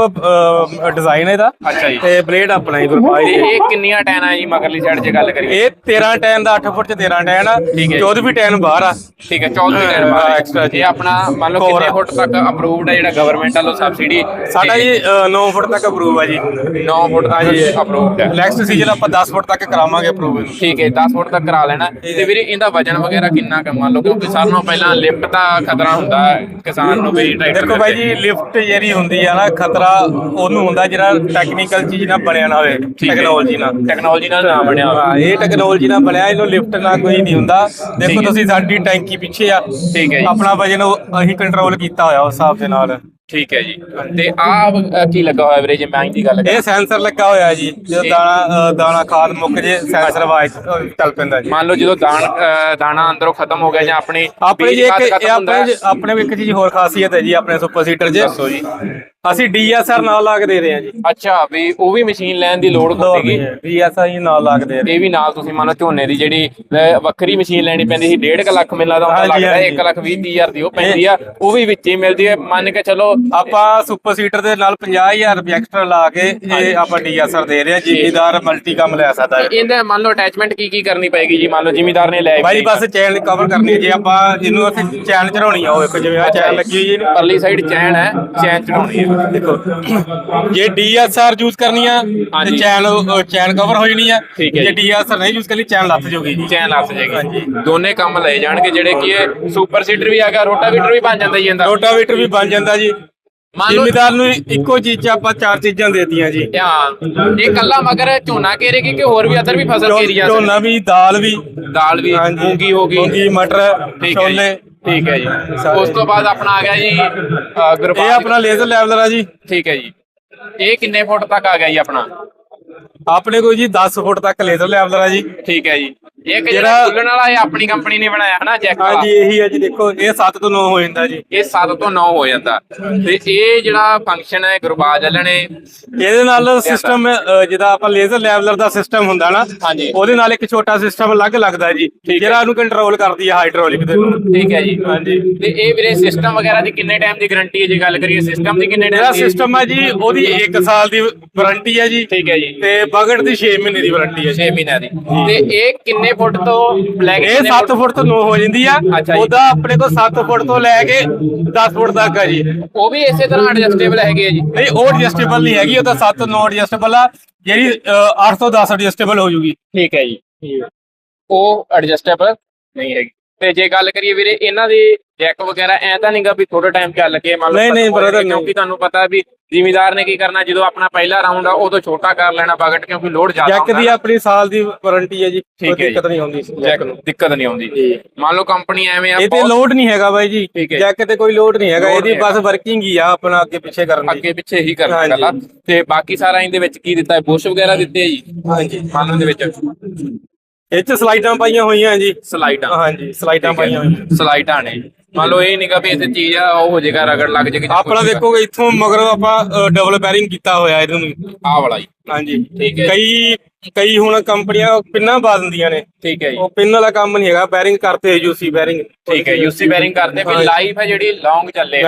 ਡਿਜ਼ਾਈਨ ਇਹਦਾ। ਅੱਛਾ ਜੀ। ਤੇ ਬਲੇਡ ਆਪਣਾ ਹੀ ਗੁਰਬਾਈ ਦੇ ਇਹ ਕਿੰਨੀਆਂ ਟੈਨ ਆ ਜੀ ਮਗਰਲੀ ਸਾਈਡ 'ਚ ਗੱਲ ਕਰੀਏ ਇਹ 13 ਟੈਨ ਦਾ 8 ਫੁੱਟ ਚ 13 ਟੈਨ ਆ ਠੀਕ ਹੈ। 14 ਵੀ ਟੈਨ ਬਾਹਰ ਆ। ਠੀਕ ਹੈ 14 ਟੈਨ extra ਜੀ। ਇਹ ਆਪਣਾ ਮੰਨ ਲਓ ਕਿੰਨੇ ਆ। ਫੁੱਟ ਤੱਕ ਅਪਰੂਵਡ ਹੈ ਜਿਹੜਾ ਗਵਰਨਮੈਂਟ ਵੱਲੋਂ ਸਬਸਿਡੀ ਸਾਡਾ ਜੀ 9 ਫੁੱਟ ਤੱਕ ਅਪਰੂਵ ਆ ਜੀ। 9 ਫੁੱਟ ਤੱਕ ਹਾਂਜੀ ਅਪਰੂਵਡ ਹੈ ਨੈਕਸਟ ਸੀਜ਼ਨ ਆਪਾਂ 10 ਫੁੱਟ ਤੱਕ ਕਰਾਵਾਂਗੇ ਅਪਰੂਵ ਠੀਕ ਹੈ 10 ਫੁੱਟ ਤੱਕ ਕਰਾ ਲੈਣਾ। ਤੇ ਵੀਰੇ ਇਹਦਾ ਵਜਨ ਵਗੈਰਾ ਕਿੰਨਾ ਕੁ ਮੰਨ ਲਓ ਕਿਉਂਕਿ ਸਾਰਿਆਂ ਨਾਲੋਂ ਪਹਿਲਾਂ ਲਿਫਟ ਦਾ ਖਤਰਾ ਹੁੰਦਾ ਕਿਸਾਨ ਨੂੰ ਵੀ ਟਰੈਕਟਰ ਦੇਖੋ ਬਾਈ ਜੀ ਲਿਫਟ ਜਿਹੜੀ ਹੁੰਦੀ ਆ ਨਾ ਖਤਰਾ ਉਹਨੂੰ ਹੁੰਦਾ ਜਿਹੜਾ ਟੈਕਨੀਕਲ ਚੀਜ਼ ਨਾਲ ਬਣਿਆ ਨਾ ਹੋਵੇ ਟੈਕਨੋਲੋਜੀ ਨਾਲ। ਟੈਕਨੋਲੋਜੀ ਨਾਲ ਨਾ ਬਣਿਆ ਹੋਵੇ। ਇਹ ਟੈਕਨੋਲੋਜੀ ਨਾਲ ਬਣਿਆ ਇਹਨੂੰ ਲਿਫਟ ਨਾਲ ਕੋਈ ਨਹੀਂ ਹੁੰਦਾ। ਦੇਖੋ ਤੁਸੀਂ ਸਾਡੀ ਟੈਂਕੀ ਪਿੱਛੇ ਆ। ਠੀਕ ਹੈ ਜੀ। ਆਪਣਾ ਵਜਨ ਅਸੀਂ ਕੰਟਰੋਲ ਕੀਤਾ ਹੋਇਆ ਉਸ ਹਿਸਾਬ ਦੇ ਨਾਲ। ਠੀਕ ਹੈ ਜੀ। ਤੇ ਆ ਕੀ ਲੱਗਾ ਹੋਇਆ ਵੀਰੇ ਜੇ ਮੈਂ ਦੀ ਗੱਲ ਇਹ ਸੈਂਸਰ ਲੱਗਾ ਹੋਇਆ ਜੀ ਜਦੋਂ ਦਾਣਾ ਦਾਣਾ ਖਾਦ ਮੁੱਕ ਜੇ ਸੈਂਸਰ ਆਵਾਜ਼ ਚੱਲ ਪੈਂਦਾ ਜੀ। ਮੰਨ ਲਓ ਜਦੋਂ ਦਾਣ ਦਾਣਾ ਅੰਦਰੋਂ ਖਤਮ ਹੋ ਗਿਆ ਜਾਂ ਆਪਣੀ ਆਪਣੇ ਆਪਣੇ ਆਪਣੇ ਇੱਕ ਚੀਜ਼ ਹੋਰ ਖਾਸੀਅਤ ਹੈ ਜੀ ਆਪਣੇ ਸੁਪਰ ਸੀਟਰ 'ਚ ਦੱਸੋ ਜੀ। ਅਸੀਂ ਡੀਐਸਆਰ ਨਾਲ ਲਾ ਕੇ ਦੇ ਰਹੇ ਹਾਂ ਜੀ। ਅੱਛਾ ਵੀ ਉਹ ਵੀ ਮਸ਼ੀਨ ਲੈਣ ਦੀ ਲੋੜ ਹੁੰਦੀਗੀ ਡੀਐਸਆਰ ਹੀ। ਨਾਲ ਲਾ ਕੇ ਦੇ ਰਹੇ ਇਹ ਵੀ ਨਾਲ ਤੁਸੀਂ ਮੰਨ ਲਓ ਝੋਨੇ ਦੀ ਜਿਹੜੀ ਵੱਖਰੀ ਮਸ਼ੀਨ ਲੈਣੀ ਪੈਂਦੀ ਸੀ 1.5 ਲੱਖ ਮਿਲਦਾ ਤਾਂ ਹਾਂਜੀ, ਲੱਗਦਾ ਹਾਂਜੀ। 1 ਲੱਖ 20 ਤੀਹ ਹਜ਼ਾਰ ਦੀ ਉਹ ਪੈਂਦੀ ਆ ਉਹ ਵੀ ਵਿੱਚ ਹੀ ਮਿਲਦੀ ਹੈ। ਮੰਨ ਕੇ ਚਲੋ ਆਪਾਂ ਸੁਪਰ ਸੀਟਰ ਦੇ ਨਾਲ 50000 ਰੁਪਏ ਐਕਸਟਰਾ ਲਾ ਕੇ ਇਹ ਆਪਾਂ ਡੀਐਸਆਰ ਦੇ ਰਹੇ ਹਾਂ। ਜ਼ਿਮੀਦਾਰ ਮਲਟੀ ਕੰਮ ਲੈ ਸਕਦਾ ਹੈ। ਇਹਦਾ ਮੰਨ ਲਓ ਅਟੈਚਮੈਂਟ ਕੀ ਕੀ ਕਰਨੀ ਪਏਗੀ ਜੀ? ਮੰਨ ਲਓ ਜ਼ਿਮੀਦਾਰ ਨੇ ਲੈ ਬਾਈ ਬਸ ਚੈਨ ਕਵਰ ਕਰਨੀ ਹੈ। ਜੇ ਆਪਾਂ ਇਹਨੂੰ ਅਸੀਂ ਚੈਨ ਚੜਾਉਣੀ ਆ ਉਹ ਇੱਕ ਜਿਵੇਂ ਆ ਚੈਨ ਲੱਗੀ ਹੋਈ ਹੈ। ਪਰਲੀ ਸਾਈਡ ਚੈਨ ਹੈ ਚੈਨ ਚੜਾਉਣੀ ਹੈ। ਦੇਖੋ ਜੇ ਡੀਐਸਆਰ ਯੂਜ਼ ਕਰਨੀ ਆ। ਤੇ ਚੈਨ ਉਹ ਚੈਨ ਕਵਰ ਹੋ ਜਾਣੀ ਆ। ਠੀਕ ਹੈ ਜੇ। ਡੀਐਸਆਰ ਨਹੀਂ ਯੂਜ਼ ਕਰਨੀ ਚੈਨ ਲੱਥ ਜਾਊਗੀ। ਚੈਨ ਲੱਗ ਜਾਏਗੀ ਦੋਨੇ ਕੰਮ ਲਏ ਜਾਣਗੇ ਜਿਹੜੇ ਕਿ ਸੁਪਰ ਸੀਡਰ ਵੀ ਆ ਗਿਆ ਰੋਟਾਵੀਟਰ ਵੀ ਬਣ ਜਾਂਦਾ ਜੀ ਇਹਦਾ। ਰੋਟਾਵੇਟਰ ਵੀ ਬਣ ਜਾਂਦਾ ਜੀ। ਜ਼ਿਮੀਦਾਰ ਨੂੰ ਇੱਕੋ ਚੀਜ਼ ਆਪਾਂ ਚਾਰ ਚੀਜ਼ਾਂ ਦੇਤੀਆਂ ਜੀ। ਹਾਂ ਇਹ ਕੱਲਾ ਮਗਰ ਝੋਨਾ ਘੇਰੇਗੀ ਕਿ ਹੋਰ ਵੀ ਅਦਰ ਵੀ ਫਸਲ ਘੇਰੀ ਜਾ ਝੋਨਾ ਵੀ ਦਾਲ ਵੀ। ਦਾਲ ਵੀ ਮੂੰਗੀ ਹੋ ਗਈ। ਮੂੰਗੀ ਮਟਰ ਛੋਲੇ। ਠੀਕ ਹੈ ਜੀ। ਉਸ ਤੋਂ ਬਾਅਦ ਆਪਣਾ ਆ ਗਿਆ ਜੀ ਅ, ਇਹ ਆਪਣਾ ਲੇਜ਼ਰ ਲੈਵਲਰ ਆ ਜੀ। ਠੀਕ ਹੈ ਜੀ। ਇਹ ਕਿੰਨੇ ਫੁੱਟ ਤੱਕ ਆ ਗਿਆ ਜੀ ਆਪਣਾ? ਆਪਣੇ ਕੋਲ ਜੀ 10 ਫੁੱਟ ਤੱਕ ਲੇਜ਼ਰ ਲੈਵਲਰ ਆ ਜੀ। ਠੀਕ ਹੈ ਜੀ। ਇਹ ਕਿ ਜਿਹੜਾ ਜਿਹੜਾ- ਖੁੱਲਣ ਵਾਲਾ ਇਹ ਆਪਣੀ ਕੰਪਨੀ ਨੇ ਬਣਾਇਆ ਹਨਾ ਜੈਕ ਵਾਲਾ? ਹਾਂਜੀ ਇਹੀ ਹੈ ਜੀ ਦੇਖੋ ਇਹ 7 ਤੋਂ 9 ਹੋ ਜਾਂਦਾ ਜੀ। ਇਹ 7 ਤੋਂ 9 ਹੋ ਜਾਂਦਾ। ਤੇ ਇਹ ਜਿਹੜਾ ਫੰਕਸ਼ਨ ਹੈ ਗੁਰਬਾਜ ਵਾਲਿਆਂ ਨੇ ਇਹਦੇ ਨਾਲ ਸਿਸਟਮ ਜਿਹਦਾ ਆਪਾਂ ਲੇਜ਼ਰ ਲੈਵਲਰ ਦਾ ਸਿਸਟਮ ਹੁੰਦਾ ਨਾ ਹਾਂਜੀ। ਉਹਦੇ ਨਾਲ ਇੱਕ ਛੋਟਾ ਸਿਸਟਮ ਅਲੱਗ ਲੱਗਦਾ ਜੀ। ਜਿਹੜਾ ਉਹਨੂੰ ਕੰਟਰੋਲ ਕਰਦੀ ਹੈ ਹਾਈਡ੍ਰੋਲਿਕ ਦੇ ਨੂੰ ਠੀਕ ਹੈ ਜੀ। ਹਾਂਜੀ। ਤੇ ਇਹ ਵੀਰੇ ਸਿਸਟਮ ਵਗੈਰਾ ਦੀ ਕਿੰਨੇ ਟਾਈਮ ਦੀ ਗਾਰੰਟੀ ਹੈ ਜੇ ਗੱਲ ਕਰੀਏ ਸਿਸਟਮ ਦੀ ਕਿੰਨੇ ਜਿਹੜਾ ਟਾਈਮ ਦੀ? ਸਿਸਟਮ ਹੈ ਜੀ ਉਹਦੀ 1 ਸਾਲ ਦੀ ਵਾਰੰਟੀ ਹੈ ਜੀ। ਠੀਕ ਹੈ ਜੀ। ਤੇ ਬਗੜ ਦੀ 6 ਮਹੀਨੇ ਦੀ ਵਾਰੰਟੀ ਹੈ ਜੀ। 6 ਮਹੀਨਿਆਂ ਦੀ। ਤੇ ਇਹ ਕਿੰਨੇ ਫੁੱਟ ਤੋਂ ਲੈ ਕੇ ਇਹ ਕਿੰਨੇ 7 ਫੁੱਟ ਤੋਂ 9 ਹੋ ਜਾਂਦੀ ਆ। ਉਹਦਾ ਆਪਣੇ ਕੋਲ 7 ਫੁੱਟ ਤੋਂ ਲੈ ਕੇ 10 ਫੁੱਟ ਤੱਕ ਆ ਜੀ। ਉਹ ਵੀ ਇਸੇ ਤਰ੍ਹਾਂ ਐਡਜਸਟੇਬਲ ਹੈਗੇ ਆ ਜੀ। ਨਹੀਂ ਉਹ ਐਡਜਸਟੇਬਲ ਨਹੀਂ ਹੈਗੀ ਉਹ ਤਾਂ 7 9 ਐਡਜਸਟੇਬਲ ਆ ਜਿਹੜੀ 8 ਤੋਂ 10 ਐਡਜਸਟੇਬਲ ਹੋ ਜੂਗੀ। ਠੀਕ ਹੈ ਜੀ। ਉਹ ਐਡਜਸਟੇਬਲ ਨਹੀਂ ਹੈਗੀ। ਤੇ ਜੇ ਗੱਲ ਕਰੀਏ ਵੀਰੇ ਇਹਨਾਂ ਦੀ ਜੈਕ ਵਗੈਰਾ ਐ ਤਾਂ ਨਹੀਂਗਾ ਵੀ ਥੋੜਾ ਟਾਈਮ ਚੱਲ ਕੇ ਮੰਨ ਲਓ ਨਹੀਂ, ਨਹੀਂ, ਨਹੀਂ। ਕਿਉਂਕਿ ਤੁਹਾਨੂੰ ਪਤਾ ਵੀ ਜ਼ਿਮੀਦਾਰ ਨੇ ਕੀ ਕਰਨਾ ਜਦੋਂ ਆਪਣਾ ਪਹਿਲਾ ਰਾਉਂਡ ਆ ਉਦੋਂ ਛੋਟਾ ਕਰ ਲੈਣਾ ਬਗਟ ਕਿਉਂਕਿ ਲੋਡ ਜ਼ਿਆਦਾ ਜੈਕ ਦੀ ਆਪਣੀ ਸਾਲ ਦੀ ਵਾਰੰਟੀ ਹੈ ਜੀ ਕੋਈ। ਦਿੱਕਤ ਨਹੀਂ ਆਉਂਦੀ ਜੈਕ ਨੂੰ। ਦਿੱਕਤ ਨਹੀਂ ਆਉਂਦੀ। ਮੰਨ ਲਓ ਕੰਪਨੀ ਐਵੇਂ ਆ ਇਹ ਤੇ ਲੋਡ ਨਹੀਂ ਹੈਗਾ ਬਾਈ ਜੀ। ਜੈਕ ਤੇ ਕੋਈ ਲੋਡ ਨਹੀਂ ਹੈਗਾ ਇਹਦੀ ਬਸ ਵਰਕਿੰਗ ਹੀ ਆ ਆਪਣਾ ਅੱਗੇ ਪਿੱਛੇ ਕਰਨ ਦੀ। ਅੱਗੇ ਪਿੱਛੇ ਹੀ ਕਰਨਾ। ਗੱਲਾਂ ਤੇ ਬਾਕੀ ਸਾਰਾ ਇਹਦੇ ਵਿੱਚ ਕੀ ਦਿੱਤਾ ਹੈ? ਬੁਸ਼ ਵਗੈਰਾ ਦਿੱਤੇ ਜੀ? ਹਾਂਜੀ। ਮੰਨ ਲਓ ਦੇ ਵਿੱਚ। ਇਹ ਚ ਸਲਾਈਡਾਂ ਪਾਈਆਂ ਹੋਈਆਂ ਜੀ। ਸਲਾਈਡਾਂ। ਹਾਂਜੀ ਸਲਾਈਡਾਂ ਪਾਈਆਂ ਹੋਈਆਂ। ਸਲਾਈਡਾਂ ਨੇ। ਮੰਨ ਲਓ ਇਹ ਨਹੀਂਗਾ ਵੀ ਇੱਥੇ ਚੀਜ਼ ਆ ਉਹ ਹੋ ਜਾਏਗਾ ਰਗੜ ਲੱਗ ਜਾਏਗੀ ਆਪਣਾ ਦੇਖੋਗੇ ਇੱਥੋਂ ਮਗਰੋਂ ਆਪਾਂ ਡਬਲ ਬੈਰਿੰਗ ਕੀਤਾ ਹੋਇਆ ਇਹਨੂੰ ਆਹ ਵਾਲਾ ਜੀ। ਹਾਂਜੀ। ਠੀਕ ਹੈ। ਕਈ ਕਈ ਹੁਣ ਕੰਪਨੀਆਂ ਪਿੰਨਾਂ ਪਾ ਦਿੰਦੀਆਂ ਨੇ। ਠੀਕ ਹੈ ਜੀ। ਉਹ ਪਿੰਨ ਵਾਲਾ ਕੰਮ ਨਹੀਂ ਹੈਗਾ ਬੈਰਿੰਗ ਕਰਤੇ ਯੂਸੀ ਬੈਰਿੰਗ ਠੀਕ ਹੈ ਯੂਸੀ ਬੈਰਿੰਗ ਕਰਦੇ ਵੀ। ਲਾਈਫ ਹੈ ਜਿਹੜੀ ਲੌਂਗ ਚੱਲੇ।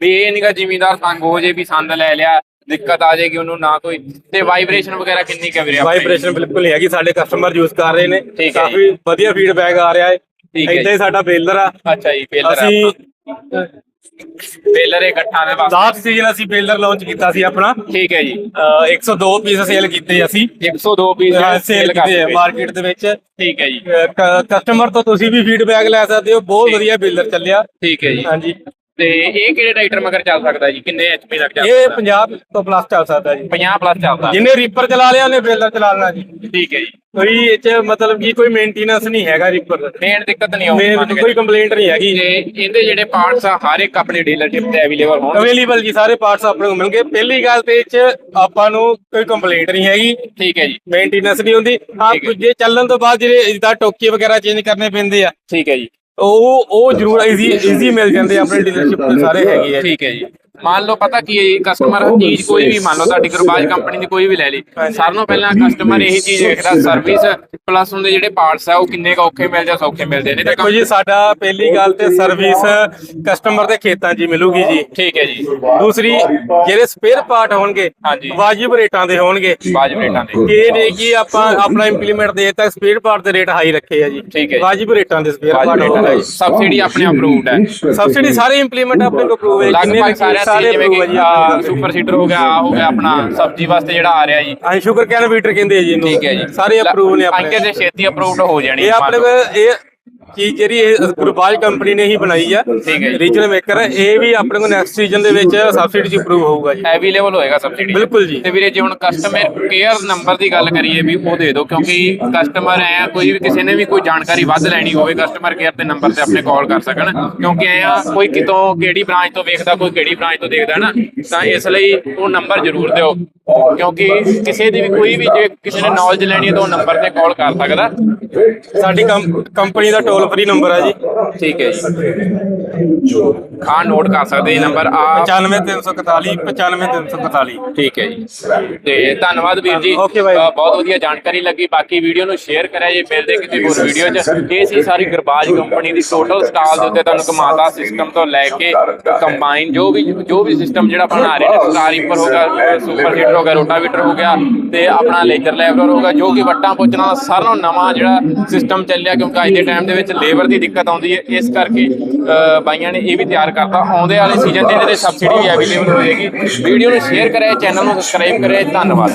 ਵੀ ਇਹ ਨਹੀਂਗਾ ਜ਼ਿਮੀਦਾਰ ਤੰਗ ਹੋ ਜੇ ਵੀ ਸੰਦ ਲੈ ਲਿਆ। ਦਿੱਕਤ ਆ ਜਾਏਗੀ ਉਹਨੂੰ ਨਾ ਕੋਈ। ਤੇ ਵਾਈਬ੍ਰੇਸ਼ਨ ਵਗੈਰਾ ਕਿੰਨੀ ਕੁ ਵੀਰੇ ਆਪਣੇ? ਵਾਈਬ੍ਰੇਸ਼ਨ ਬਿਲਕੁਲ ਨਹੀਂ ਹੈਗੀ ਸਾਡੇ ਕਸਟਮਰ ਯੂਜ਼ ਕਰ ਰਹੇ ਨੇ। ਠੀਕ ਹੈ ਕਾਫੀ ਵਧੀਆ ਫੀਡਬੈਕ ਆ ਰਿਹਾ ਹੈ। ਠੀਕ ਹੈ ਹੀ ਸਾਡਾ ਬੇਲਰ ਆ। ਅੱਛਾ ਜੀ ਪੇਲਰ ਅਸੀਂ ਇਹ ਇਕੱਠਾ ਦੇ ਵਾਸਤੇ ਲਾਸਟ ਸੀਜ਼ਨ ਅਸੀਂ ਬੇਲਰ ਲਾਂਚ ਕੀਤਾ ਸੀ ਆਪਣਾ। ਠੀਕ ਹੈ ਜੀ। ਅਹ 102 ਪੀਸ ਸੇਲ ਕੀਤੇ ਅਸੀਂ। 102 ਪੀਸ ਸੇਲ ਕੀਤੇ ਮਾਰਕੀਟ ਦੇ ਵਿੱਚ। ਠੀਕ ਹੈ ਜੀ। ਕਸਟਮਰ ਤੋਂ ਤੁਸੀਂ ਵੀ ਫੀਡਬੈਕ ਲੈ ਸਕਦੇ ਹੋ। ਬਹੁਤ ਵਧੀਆ ਬੇਲਰ ਚੱਲਿਆ। ਠੀਕ ਹੈ ਜੀ। ਹਾਂਜੀ। ਤੇ ਇਹ ਕਿਹੜੇ ਟਰੈਕਟਰ ਮਗਰ ਚੱਲ ਸਕਦਾ ਜੀ? ਕਿੰਨੇ ਐਚਪੀ ਤੱਕ ਚੱਲ ਇਹ ਸਕਦਾ? 50 ਤੋਂ ਪਲੱਸ ਚੱਲ ਸਕਦਾ ਜੀ। 50 ਪਲੱਸ ਚੱਲਦਾ ਜਿਹਨੇ ਰੀਪਰ ਚਲਾ ਲਿਆ ਉਹਨੇ ਬੇਲਰ ਚਲਾ ਲੈਣਾ ਜੀ। ਠੀਕ ਹੈ ਜੀ। ਕੋਈ ਇਹ ਚ ਮਤਲਬ ਕਿ ਕੋਈ ਮੇਨਟੇਨੈਂਸ ਨਹੀਂ ਹੈਗਾ ਰੀਪਰ ਦਾ। ਮੇਨ ਦਿੱਕਤ ਨਹੀਂ ਆਉਂਦੀ ਮੰਨ ਕੋਈ ਕੰਪਲੇਂਟ ਨਹੀਂ ਹੈਗੀ। ਤੇ ਇਹਦੇ ਜਿਹੜੇ ਪਾਰਟਸ ਆ ਹਰ ਇੱਕ ਆਪਣੀ ਡੀਲਰਸ਼ਿਪ ਤੇ ਅਵੇਲੇਬਲ ਹੋਣ ਅਵੇਲੇਬਲ ਜੀ ਸਾਰੇ ਪਾਰਟਸ ਆਪਣੇ ਨੂੰ ਮਿਲਣਗੇ। ਪਹਿਲੀ ਗੱਲ ਤੇ ਇਹ ਚ ਆਪਾਂ ਨੂੰ ਕੋਈ ਕੰਪਲੇਂਟ ਨਹੀਂ ਹੈਗੀ। ਠੀਕ ਹੈ ਜੀ। ਮੇਨਟੇਨੈਂਸ ਨਹੀਂ ਹੁੰਦੀ। ਹੈ। ਜੇ। ਚੱਲਣ ਤੋਂ ਬਾਅਦ ਜਿਹੜੇ ਜਿੱਦਾਂ ਟੋਕੇ ਵਗੈਰਾ ਚੇਂਜ ਕਰਨੇ ਪੈਂਦੇ ਆ। ਠੀਕ ਹੈ ਜੀ। ਉਹ ਉਹ ਜ਼ਰੂਰ ਈਜ਼ੀ ਈਜ਼ੀ ਮਿਲ ਜਾਂਦੇ ਆ ਆਪਣੇ ਡੀਲਰਸ਼ਿਪ ਸਾਰੇ ਹੈਗੇ ਆ ਠੀਕ ਹੈ ਜੀ। ਮੰਨ ਲਓ ਪਤਾ ਕੀ ਹੈ ਜੀ ਕਸਟਮਰ ਚੀਜ਼ ਕੋਈ ਵੀ ਮੰਨ ਲਓ ਤੁਹਾਡੀ ਗੁਰਬਾਜ ਕੰਪਨੀ ਦੀ ਕੋਈ ਵੀ ਲੈ ਲਈ ਸਾਰਿਆਂ ਤੋਂ ਪਹਿਲਾਂ ਕਸਟਮਰ ਇਹੀ ਚੀਜ਼ ਵੇਖਦਾ ਸਰਵਿਸ ਪਲੱਸ ਉਹਦੇ ਜਿਹੜੇ ਪਾਰਟਸ ਆ ਉਹ ਕਿੰਨੇ ਕੁ ਔਖੇ ਮਿਲ ਜਾਂ ਸੌਖੇ ਮਿਲਦੇ ਨੇ। ਤੇ ਦੇਖੋ ਜੀ ਸਾਡਾ ਪਹਿਲੀ ਗੱਲ ਤੇ ਸਰਵਿਸ ਕਸਟਮਰ ਦੇ ਖੇਤਾਂ 'ਚ ਹੀ ਮਿਲੂਗੀ ਜੀ। ਠੀਕ ਹੈ ਜੀ। ਦੂਸਰੀ ਜਿਹੜੇ ਸਪੇਅਰ ਪਾਰਟ ਹੋਣਗੇ। ਵਾਜਿਬ ਰੇਟਾਂ ਦੇ ਹੋਣਗੇ। ਬਾਜਬ ਰੇਟਾਂ ਦੇ। ਇਹ ਨਹੀਂ ਕਿ ਆਪਾਂ ਆਪਣਾ ਇੰਪਲੀਮੈਂਟ ਦੇ ਤੱਕ ਸਪੇਅਰ ਪਾਰਟ ਦੇ ਰੇਟ ਹਾਈ ਰੱਖੇ ਆ ਜੀ। ਠੀਕ ਹੈ। ਵਾਜਿਬ ਰੇਟਾਂ ਦੇ ਸਪੇਅਰ ਪਾਰਟ ਹੋਣਗੇ। ਸਬਸਿਡੀ ਆਪਣੇ ਅਪਰੂਵਡ ਹੈ। ਸਬਸਿਡੀ ਸਾਰੇ ਇੰਪਲੀਮੈਂਟ ਆਪਣੇ ਕੋਲ ਅਪਰੂਵ ਹੈ ਜਿੰਨੇ ਲਗਭਗ ਵੀ ਸਾਰੇ ਸਾਰੇ ਜਿਵੇਂ approve ਕਿ ਸੁਪਰ ਸੀਡਰ ਹੋ ਗਿਆ ਆਹ ਹੋ ਗਿਆ ਆਪਣਾ ਸਬਜ਼ੀ ਵਾਸਤੇ ਜਿਹੜਾ ਆ ਰਿਹਾ ਜੀ। ਹਾਂ ਸ਼ੂਗਰ ਕੈਨ ਵੀਟਰ ਕਹਿੰਦੇ ਆ ਜੀ ਇਹਨੂੰ। ਠੀਕ ਹੈ ਜੀ। ਸਾਰੇ ਅਪਰੂਵ ਨੇ ਆਪਣੇ। ਅੰਕੇ ਤੇ ਛੇਤੀ ਅਪਰੂਵਡ ਹੋ ਜਾਣੀ ਇਹ ਆਪਣੇ ਕੋਲ ਇਹ ਚੀਜ਼ ਜਿਹੜੀ ਇਹ ਗੁਰਬਾਜ ਕੰਪਨੀ ਨੇ ਹੀ ਬਣਾਈ ਆ ਠੀਕ ਹੈ ਜੀ। ਰੀਜਨਲ ਮੇਕਰ ਇਹ ਵੀ ਆਪਣੇ ਕੋਲ ਨੈਕਸਟ ਸੀਜ਼ਨ ਦੇ ਵਿੱਚ ਸਬਸਿਡੀ 'ਚ ਅਪਰੂਵ ਹੋਊਗਾ ਜੀ। ਅਵੇਲੇਬਲ ਹੋਏਗਾ ਸਬਸਿਡੀ ਬਿਲਕੁਲ ਜੀ। ਤੇ ਵੀਰੇ ਜੇ ਹੁਣ ਕਸਟਮਰ ਕੇਅਰ ਨੰਬਰ ਦੀ ਗੱਲ ਕਰੀਏ ਵੀ ਉਹ ਦੇ ਦਿਓ ਕਿਉਂਕਿ ਕਸਟਮਰ ਐ ਕੋਈ ਵੀ ਕਿਸੇ ਨੇ ਵੀ ਕੋਈ ਜਾਣਕਾਰੀ ਵੱਧ ਲੈਣੀ ਹੋਵੇ ਕਸਟਮਰ ਕੇਅਰ ਤੇ ਨੰਬਰ ਤੇ ਆਪਣੇ ਕਾਲ ਕਰ ਸਕਣ। ਕਿਉਂਕਿ ਐ ਆ ਕੋਈ ਕਿਤੋਂ ਕਿਹੜੀ ਬ੍ਰਾਂਚ ਤੋਂ ਵੇਖਦਾ ਕੋਈ ਕਿਹੜੀ ਬ੍ਰਾਂਚ ਤੋਂ ਦੇਖਦਾ ਨਾ ਤਾਂ ਇਸ ਲਈ ਉਹ ਨੰਬਰ ਜ਼ਰੂਰ ਦਿਓ। ਕਿਉਂਕਿ ਕਿਸੇ ਦੀ ਵੀ ਕੋਈ ਵੀ ਜੇ ਕਿਸੇ ਨੇ ਨੌਲੇਜ ਲੈਣੀ ਹੈ ਤਾਂ ਉਹ ਨੰਬਰ ਤੇ ਕਾਲ ਕਰ ਸਕਦਾ। ਸਾਡੀ ਕੰਪਨੀ ਦਾ ਟੋਲ ਫ੍ਰੀ ਨੰਬਰ ਆ ਜੀ। ਠੀਕ ਹੈ ਜੀ। ਖਾਨ ਨੋਟ ਕਰ ਸਕਦੇ ਇਹ ਨੰਬਰ ਆ 95341 95341 ਠੀਕ ਹੈ ਜੀ। ਤੇ ਧੰਨਵਾਦ ਵੀਰ ਜੀ। ਬਹੁਤ ਵਧੀਆ ਜਾਣਕਾਰੀ ਲੱਗੀ। ਬਾਕੀ ਵੀਡੀਓ ਨੂੰ ਸ਼ੇਅਰ ਕਰਿਆ ਜੇ। ਮਿਲਦੇ ਕਿਸੇ ਹੋਰ ਵੀਡੀਓ 'ਚ। ਇਹ ਸੀ ਸਾਰੀ ਗਰਬਾਜ ਕੰਪਨੀ ਦੀ ਟੋਟਲ ਸਟਾਲ ਦੇ ਉੱਤੇ ਤੁਹਾਨੂੰ ਕਮਾਤਾ ਸਿਸਟਮ ਤੋਂ ਲੈ ਕੇ ਕੰਬਾਈਨ ਜੋ ਵੀ ਜੋ ਵੀ ਸਿਸਟਮ ਜਿਹੜਾ ਬਣਾ ਰਹੇ ਨੇ ਸਟਾਰ ਰੀਪਰ ਹੋਗਾ ਸੁਪਰ ਹੀਟਰ ਹੋਗਾ ਰੋਟਾਵੀਟਰ ਹੋ ਗਿਆ ਤੇ ਆਪਣਾ ਲੇਜ਼ਰ ਲੈਵਲਰ ਹੋਗਾ ਜੋ ਕਿ ਵੱਟਾਂ ਸਾਰਿਆਂ ਨਾਲੋਂ ਨਵਾਂ ਜਿਹੜਾ ਸਿਸਟਮ ਚੱਲਿਆ ਕਿਉਂਕਿ ਅੱਜ ਦੇ ਟਾਈਮ ਦੇ ਵਿੱਚ ਲੇਬਰ ਦੀ ਦਿੱਕਤ ਆਉਂਦੀ ਹੈ ਇਸ ਕਰਕੇ ਅ, ਬਾਈਆਂ ਨੇ ਇਹ ਵੀ ਤਿਆਰ ਕਰਤਾ। ਆਉਂਦੇ ਵਾਲੇ ਸੀਜ਼ਨ 'ਚ ਇਹਦੇ ਤੇ ਸਬਸਿਡੀ ਵੀ ਅਵੇਲੇਬਲ ਹੋਏਗੀ। ਵੀਡੀਓ ਨੂੰ ਸ਼ੇਅਰ ਕਰਿਆ ਚੈਨਲ ਨੂੰ ਸਬਸਕ੍ਰਾਈਬ ਕਰਿਆ ਧੰਨਵਾਦ।